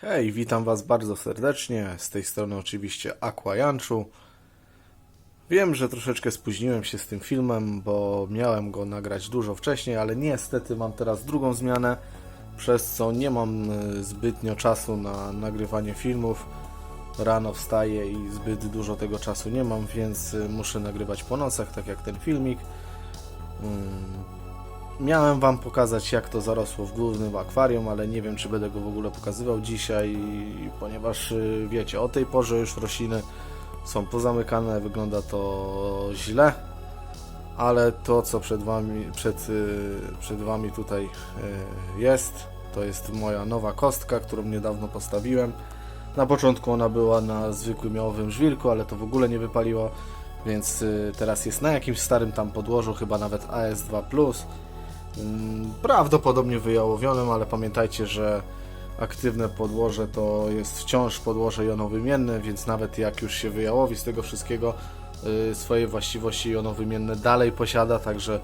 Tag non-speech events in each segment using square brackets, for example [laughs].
Hej, witam Was bardzo serdecznie. Z tej strony oczywiście Aqua Janczu. Wiem, że troszeczkę spóźniłem się z tym filmem, bo miałem go nagrać dużo wcześniej, ale niestety mam teraz drugą zmianę, przez co nie mam e, zbytnio czasu na nagrywanie filmów. Rano wstaję i zbyt dużo tego czasu nie mam, więc e, muszę nagrywać po nocach, tak jak ten filmik. Mm, Miałem Wam pokazać, jak to zarosło w głównym akwarium, ale nie wiem, czy będę go w ogóle pokazywał dzisiaj, ponieważ y, wiecie, o tej porze już rośliny są pozamykane, wygląda to źle, ale to, co przed Wami, przed, y, przed wami tutaj y, jest, to jest moja nowa kostka, którą niedawno postawiłem. Na początku ona była na zwykłym jałowym żwirku, ale to w ogóle nie wypaliło, więc teraz jest na jakimś starym tam podłożu, chyba nawet AS2+. Mm, Prawdopodobnie wyjałowionym, ale pamiętajcie, że aktywne podłoże to jest wciąż podłoże jonowymienne, więc nawet jak już się wyjałowi z tego wszystkiego, y, swoje właściwości jonowymienne dalej posiada, także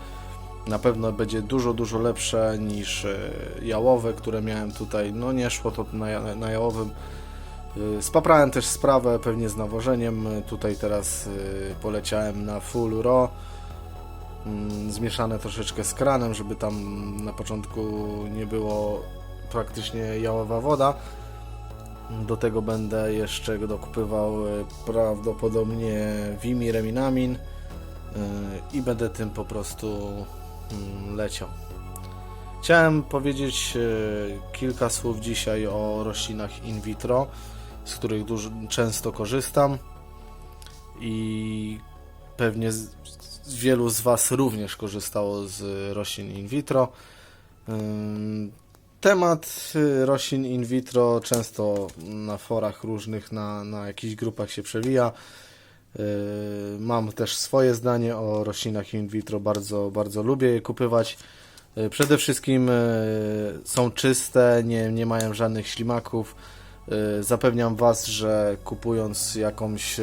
na pewno będzie dużo, dużo lepsze niż y, jałowe, które miałem tutaj. No nie szło to na, na jałowym. Y, Spaprałem też sprawę pewnie z nawożeniem. Tutaj teraz poleciałem na full raw zmieszane troszeczkę z kranem, żeby tam na początku nie było praktycznie jałowa woda. Do tego będę jeszcze dokupywał e, prawdopodobnie Vimi Reminamin e, i będę tym po prostu mm, leciał. Chciałem powiedzieć e, kilka słów dzisiaj o roślinach in vitro, z których dużo, często korzystam i pewnie wielu z Was również korzystało z roślin in vitro. Temat y, roślin in vitro często na forach różnych, na, na jakichś grupach się przewija. Mam też swoje zdanie o roślinach in vitro, bardzo, bardzo lubię je kupywać. Przede wszystkim yy, są czyste, nie, nie mają żadnych ślimaków. Zapewniam Was, że kupując jakąś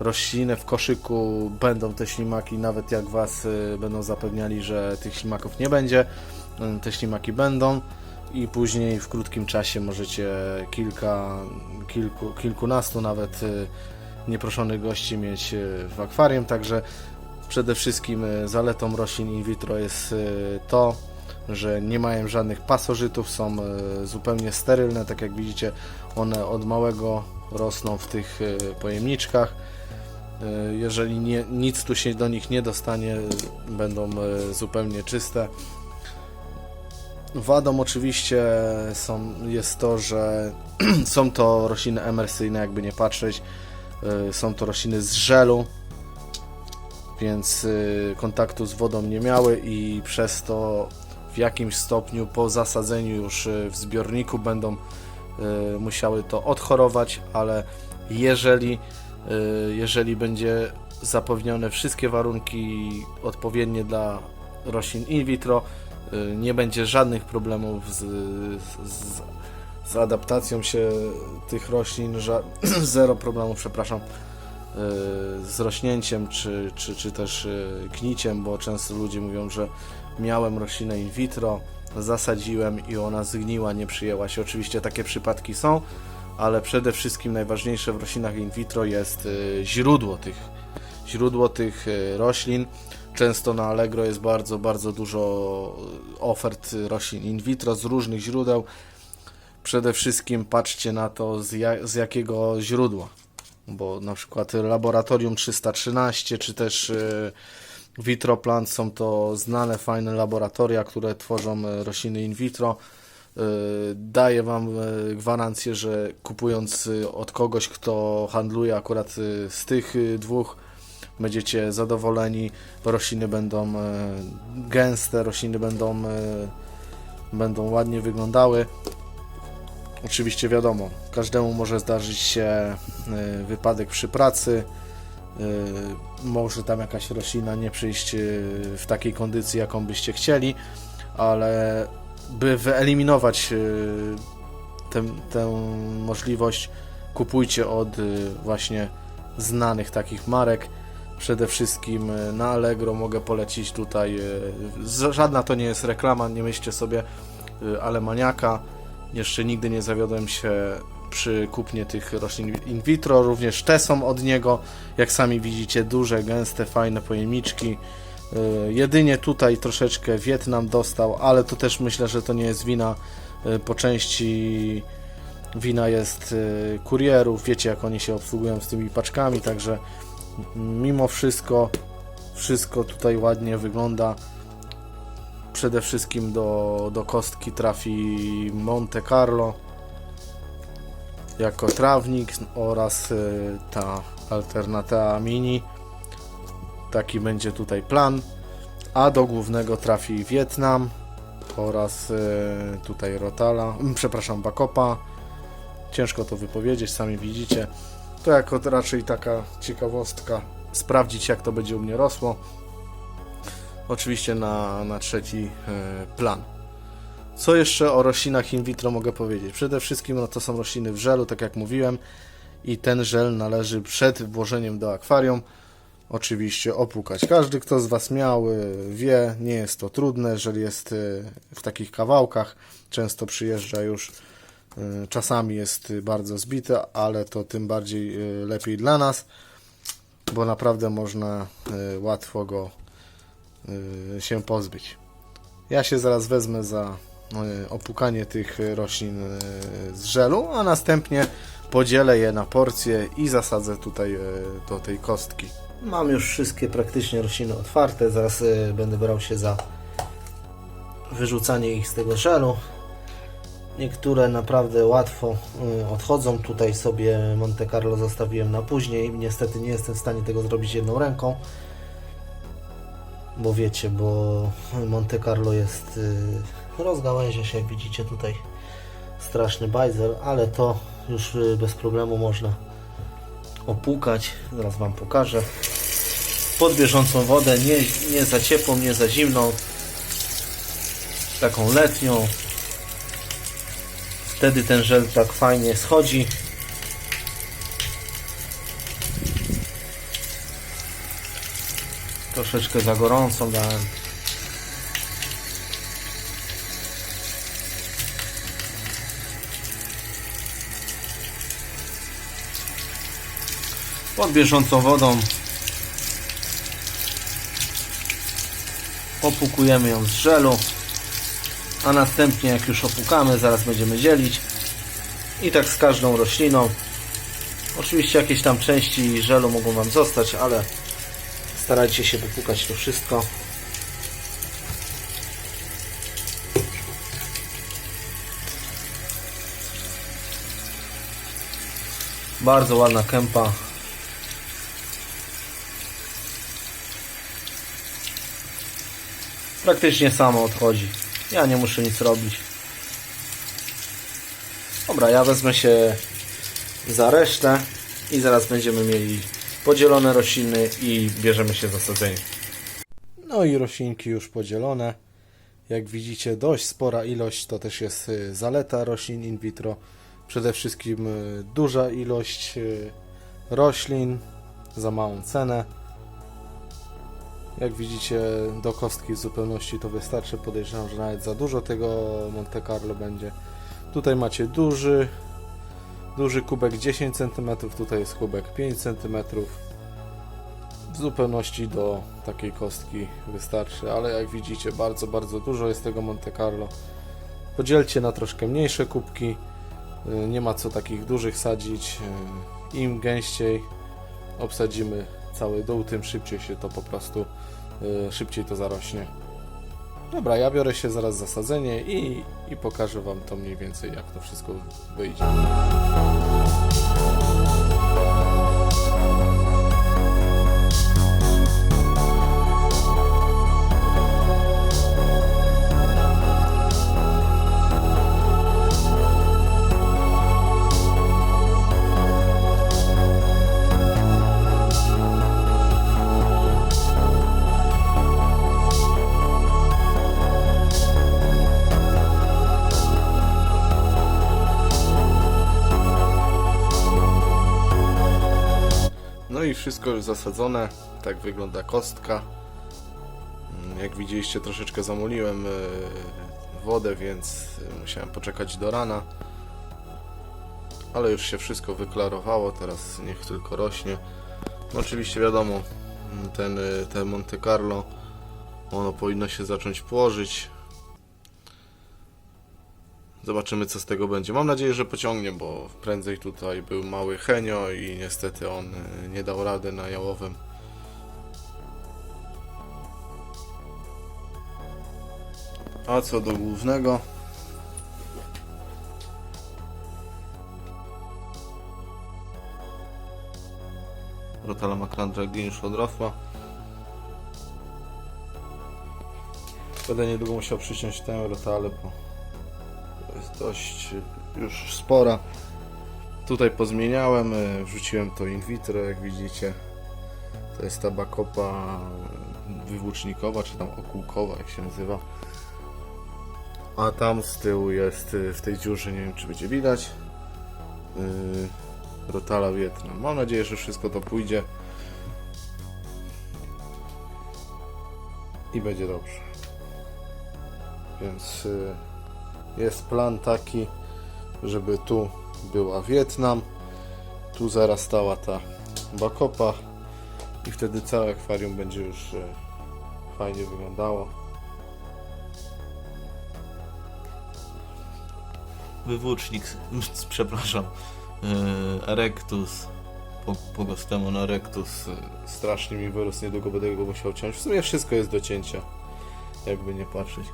roślinę w koszyku będą te ślimaki, nawet jak Was y, będą zapewniali, że tych ślimaków nie będzie, y, te ślimaki będą i później w krótkim czasie możecie kilka, kilku, kilkunastu nawet y, nieproszonych gości mieć w akwarium, także przede wszystkim zaletą roślin in vitro jest to, że nie mają żadnych pasożytów, są zupełnie sterylne, tak jak widzicie, one od małego rosną w tych pojemniczkach. Y, Jeżeli nie, nic tu się do nich nie dostanie, będą y, zupełnie czyste. Wadą oczywiście są, jest to, że [clears throat] są to rośliny emersyjne, jakby nie patrzeć. Y, Są to rośliny z żelu, więc kontaktu z wodą nie miały i przez to w jakimś stopniu po zasadzeniu już w zbiorniku będą musiały to odchorować, ale jeżeli jeżeli będzie zapewnione wszystkie warunki odpowiednie dla roślin in vitro, y, nie będzie żadnych problemów z, z, z adaptacją się tych roślin, ża- [clears throat] zero problemów, przepraszam, y, z rośnięciem czy, czy, czy też y, gniciem, bo często ludzie mówią, że miałem roślinę in vitro, zasadziłem i ona zgniła, nie przyjęła się. Oczywiście takie przypadki są, ale przede wszystkim najważniejsze w roślinach in vitro jest y, źródło tych, źródło tych y, roślin. Często na Allegro jest bardzo, bardzo dużo y, ofert roślin in vitro z różnych źródeł. Przede wszystkim patrzcie na to z, ja, z jakiego źródła, bo na przykład Laboratorium 313 czy też Vitroplant są to znane, fajne laboratoria, które tworzą rośliny in vitro. Y, Daję Wam y, gwarancję, że kupując y, od kogoś, kto handluje akurat y, z tych y, dwóch, będziecie zadowoleni. Rośliny będą y, gęste, rośliny będą, będą ładnie wyglądały. Oczywiście wiadomo, każdemu może zdarzyć się wypadek przy pracy. Może tam jakaś roślina nie przyjść w takiej kondycji, jaką byście chcieli, ale by wyeliminować y, tę, możliwość, kupujcie od y, właśnie znanych takich marek. Przede wszystkim y, na Allegro mogę polecić tutaj. Żadna to nie jest reklama, nie myślcie sobie, ale maniaka. Jeszcze nigdy nie zawiodłem się przy kupnie tych roślin in vitro, również te są od niego, jak sami widzicie, duże, gęste, fajne pojemniczki. Y, Jedynie tutaj troszeczkę Wietnam dostał, ale to też myślę, że to nie jest wina y, po części wina jest y, kurierów, wiecie jak oni się obsługują z tymi paczkami, także mimo wszystko wszystko tutaj ładnie wygląda. Przede wszystkim do, do kostki trafi Monte Carlo jako trawnik oraz ta Alternatea Mini. Taki będzie tutaj plan. A do głównego trafi Wietnam oraz y, tutaj Rotala, mm, przepraszam, Bakopa. Ciężko to wypowiedzieć, sami widzicie. To jako raczej taka ciekawostka, sprawdzić jak to będzie u mnie rosło. Oczywiście na, na trzeci e, plan. Co jeszcze o roślinach in vitro mogę powiedzieć? Przede wszystkim no, to są rośliny w żelu, tak jak mówiłem, i ten żel należy przed włożeniem do akwarium oczywiście opłukać. Każdy, kto z Was miał, wie, nie jest to trudne, jeżeli jest y, w takich kawałkach, często przyjeżdża już, y, czasami jest bardzo zbite, ale to tym bardziej y, lepiej dla nas, bo naprawdę można łatwo go się pozbyć. Ja się zaraz wezmę za opłukanie tych roślin z żelu, a następnie podzielę je na porcje i zasadzę tutaj do tej kostki. Mam już wszystkie praktycznie rośliny otwarte, zaraz y, będę brał się za wyrzucanie ich z tego żelu. Niektóre naprawdę łatwo y, odchodzą. Tutaj sobie Monte Carlo zostawiłem na później. Niestety nie jestem w stanie tego zrobić jedną ręką. Bo wiecie, bo Monte Carlo jest y, rozgałęzia się, jak widzicie tutaj straszny bajzel, ale to już y, bez problemu można opłukać. Zaraz Wam pokażę. Pod bieżącą wodę, nie, nie za ciepłą, nie za zimną. Taką letnią. Wtedy ten żel tak fajnie schodzi. Troszeczkę za gorącą dałem. Pod bieżącą wodą opłukujemy ją z żelu, a następnie jak już opłukamy, zaraz będziemy dzielić i tak z każdą rośliną. Oczywiście jakieś tam części żelu mogą Wam zostać, ale starajcie się wypłukać to wszystko. Bardzo ładna kępa. Praktycznie samo odchodzi. Ja nie muszę nic robić. Dobra, ja wezmę się za resztę i zaraz będziemy mieli podzielone rośliny i bierzemy się za sadzenie. No i roślinki już podzielone. Jak widzicie, dość spora ilość to też jest y, zaleta roślin in vitro. Przede wszystkim y, duża ilość y, roślin za małą cenę. Jak widzicie, do kostki w zupełności to wystarczy. Podejrzewam, że nawet za dużo tego Monte Carlo będzie. Tutaj macie duży, duży kubek 10 cm, tutaj jest kubek 5 cm. W zupełności do takiej kostki wystarczy, ale jak widzicie, bardzo, bardzo dużo jest tego Monte Carlo. Podzielcie na troszkę mniejsze kubki. Y, Nie ma co takich dużych sadzić. Y, Im gęściej obsadzimy cały dół, tym szybciej się to po prostu, y, szybciej to zarośnie. Dobra, ja biorę się zaraz za sadzenie i, i pokażę Wam to mniej więcej, jak to wszystko wyjdzie. I wszystko już zasadzone. Tak wygląda kostka. Mm, Jak widzieliście, troszeczkę zamuliłem e, wodę, więc y, musiałem poczekać do rana. Ale już się wszystko wyklarowało, teraz niech tylko rośnie. No oczywiście wiadomo, mm, ten, y, ten Monte Carlo, ono powinno się zacząć płożyć. Zobaczymy co z tego będzie. Mam nadzieję, że pociągnie, bo prędzej tutaj był mały Henio i niestety on y, nie dał rady na jałowym. A co do głównego, Rotala Makrandra już odrosła. Będę niedługo musiał przyciąć tę rotalę, bo dość już spora. Tutaj pozmieniałem, y, wrzuciłem to in vitro, jak widzicie. To jest ta bakopa y, wywłócznikowa, czy tam okółkowa, jak się nazywa. A tam z tyłu jest y, w tej dziurze, nie wiem czy będzie widać. Yy, Rotala Wietnam. Mam nadzieję, że wszystko to pójdzie. I będzie dobrze. Więc y, jest plan taki, żeby tu była Wietnam, tu zaraz stała ta bakopa i wtedy całe akwarium będzie już y, fajnie wyglądało. wywłócznik, [laughs] przepraszam, yy, Erectus, po- Pogostemon Erectus. yy, Strasznie mi wyrósł, niedługo będę go musiał ciąć. W sumie wszystko jest do cięcia, jakby nie patrzeć.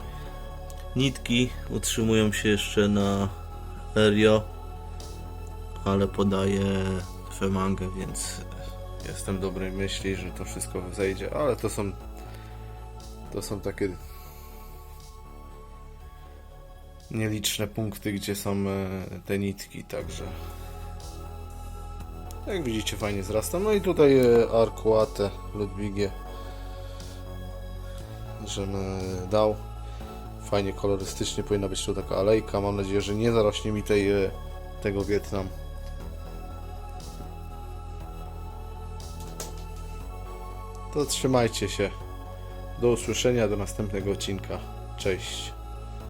Nitki utrzymują się jeszcze na Erio, ale podaję Femangę, więc Jestem dobrej myśli, że to wszystko zejdzie, ale to są to są takie nieliczne punkty, gdzie są e, te nitki, także jak widzicie fajnie zrasta. No i tutaj e, Arcuate Ludwigie żem e, dał. Fajnie kolorystycznie powinna być tu taka alejka. Mam nadzieję, że nie zarośnie mi tej, e, tego Wietnam. To trzymajcie się. Do usłyszenia, do następnego odcinka. Cześć.